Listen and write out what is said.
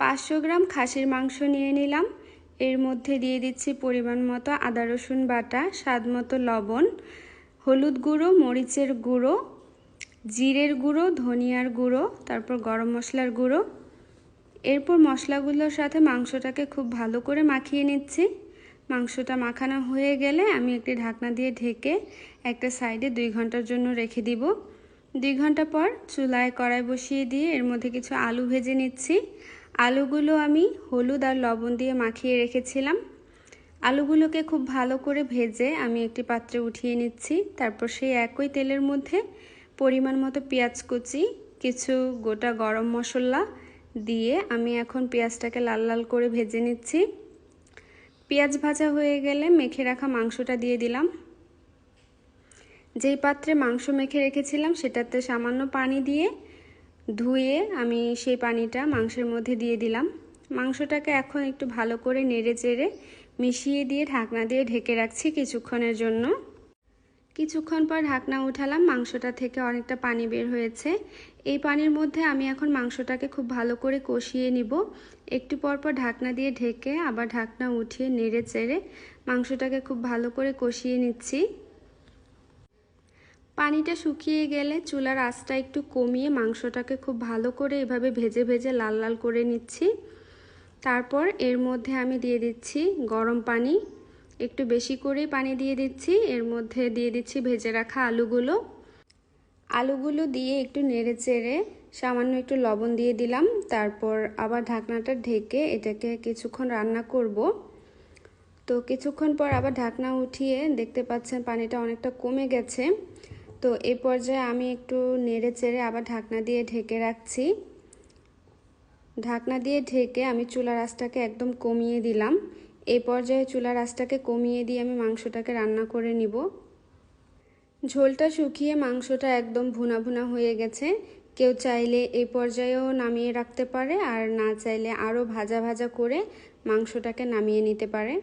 পাঁচশো গ্রাম খাসির মাংস নিয়ে নিলাম। এর মধ্যে দিয়ে দিচ্ছি পরিমাণ মতো আদা, রসুন বাটা, স্বাদ মতো লবণ, হলুদ গুঁড়ো, মরিচের গুঁড়ো, জিরের গুঁড়ো, ধনিয়ার গুঁড়ো, তারপর গরম মশলার গুঁড়ো। এরপর মশলাগুলোর সাথে মাংসটাকে খুব ভালো করে মাখিয়ে নিচ্ছি। মাংসটা মাখানো হয়ে গেলে আমি একটি ঢাকনা দিয়ে ঢেকে একটা সাইডে দুই ঘণ্টার জন্য রেখে দিব। দুই ঘণ্টা পর চুলায় কড়াই বসিয়ে দিয়ে এর মধ্যে কিছু আলু ভেজে নিচ্ছি। আলুগুলো আমি হলুদ আর লবণ দিয়ে মাখিয়ে রেখেছিলাম। আলুগুলোকে খুব ভালো করে ভেজে আমি একটি পাত্রে উঠিয়ে নিচ্ছি। তারপর সেই একই তেলের মধ্যে পরিমাণ মতো পেঁয়াজ কুচি, কিছু গোটা গরম মশলা দিয়ে আমি এখন পেঁয়াজটাকে লাল লাল করে ভেজে নিচ্ছি। পেঁয়াজ ভাজা হয়ে গেলে মেখে রাখা মাংসটা দিয়ে দিলাম। যেই পাত্রে মাংস মেখে রেখেছিলাম সেটাতে সামান্য পানি দিয়ে ধুয়ে আমি সেই পানিটা মাংসের মধ্যে দিয়ে দিলাম। মাংসটাকে এখন একটু ভালো করে নেড়ে চেড়ে মিশিয়ে দিয়ে ঢাকনা দিয়ে ঢেকে রাখছি কিছুক্ষণের জন্য। কিছুক্ষণ পর ঢাকনা উঠালাম, মাংসটা থেকে অনেকটা পানি বের হয়েছে। এই পানির মধ্যে আমি এখন মাংসটাকে খুব ভালো করে কষিয়ে নিব। একটু পর পর ঢাকনা দিয়ে ঢেকে আবার ঢাকনা উঠিয়ে নেড়ে চেড়ে মাংসটাকে খুব ভালো করে কষিয়ে নিচ্ছি। পানিটা শুকিয়ে গেলে চুলার আঁচটা একটু কমিয়ে মাংসটাকে খুব ভালো করে এভাবে ভেজে ভেজে লাল লাল করে নিচ্ছি। তারপর এর মধ্যে আমি দিয়ে দিচ্ছি গরম পানি। একটু বেশি করেই পানি দিয়ে দিচ্ছি। এর মধ্যে দিয়ে দিচ্ছি ভেজে রাখা আলুগুলো। আলুগুলো দিয়ে একটু নেড়ে চেড়ে সামান্য একটু লবণ দিয়ে দিলাম। তারপর আবার ঢাকনাটা ঢেকে এটাকে কিছুক্ষণ রান্না করব। তো কিছুক্ষণ পর আবার ঢাকনা উঠিয়ে দেখতে পাচ্ছেন পানিটা অনেকটা কমে গেছে। তো এ পর্যায়ে আমি একটু নেড়ে চেড়ে আবার ঢাকনা দিয়ে ঢেকে রাখছি। ঢাকনা দিয়ে ঢেকে আমি চুলার আঁচটাকে একদম কমিয়ে দিলাম। এই পর্যায়ে চুলার আঁচটাকে কমিয়ে দিয়ে আমি মাংসটাকে রান্না করে নিব। ঝোলটা শুকিয়ে মাংসটা একদম ভুনা ভুনা হয়ে গেছে। কেউ চাইলে এই পর্যায়েও নামিয়ে রাখতে পারে আর না চাইলে আরও ভাজা ভাজা করে মাংসটাকে নামিয়ে নিতে পারে।